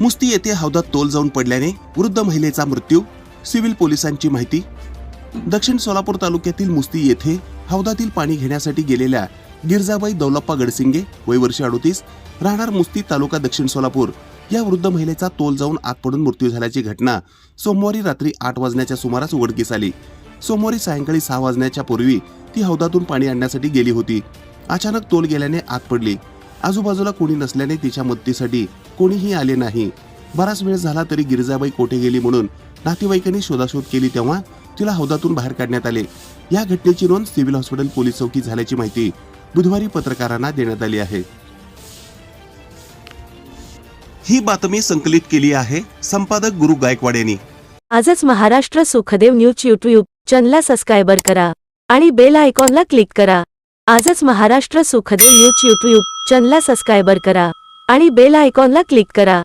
मुस्ती येथे हौदात तोल जाऊन पडल्याने वृद्ध महिलेचा मृत्यू सिव्हिल पोलिसांची माहिती. दक्षिण सोलापूर तालुक्यातील मुस्ती येथे हौदातील पाणी घेण्यासाठी गेलेल्या गिरजाबाई दौलप्पा गडसिंगे वय वर्ष अडोतीस राहणार मुस्ती तालुका दक्षिण सोलापूर या वृद्ध महिलेचा तोल जाऊन आत पडून मृत्यू झाल्याची घटना सोमवारी रात्री आठ वाजण्याच्या सुमारास उघडकीस आली. सोमवारी सायंकाळी सहा वाजण्याच्या पूर्वी ती हौदातून पाणी आणण्यासाठी गेली होती. अचानक तोल गेल्याने आत पडली. आजूबाजूला कोणी नसल्याने तिच्या मदतीसाठी कोणीही आले नाही. बराच वेळ झाला तरी गिरिजाबाई कोठे गेली म्हणून नातेवाईकांनी शोधाशोध केली तेव्हा तिला हौदातून बाहेर काढण्यात आले. या घटनेची नोंद सिव्हिल हॉस्पिटल पोलीस चौकी झाल्याची माहिती बुधवारी पत्रकारांना देण्यात आली आहे. ही बातमी संकलित केली आहे संपादक गुरु गायकवाड यांनी. आजच महाराष्ट्र सुखदेव न्यूज यूट्यूब चॅनलला सबस्क्राईबर करा आणि बेल आयकॉनला क्लिक करा. आजच महाराष्ट्र सुखदेव न्यूज यूट्यूब चॅनलला सबस्क्रायबर करा आणि बेल आयकॉनला क्लिक करा.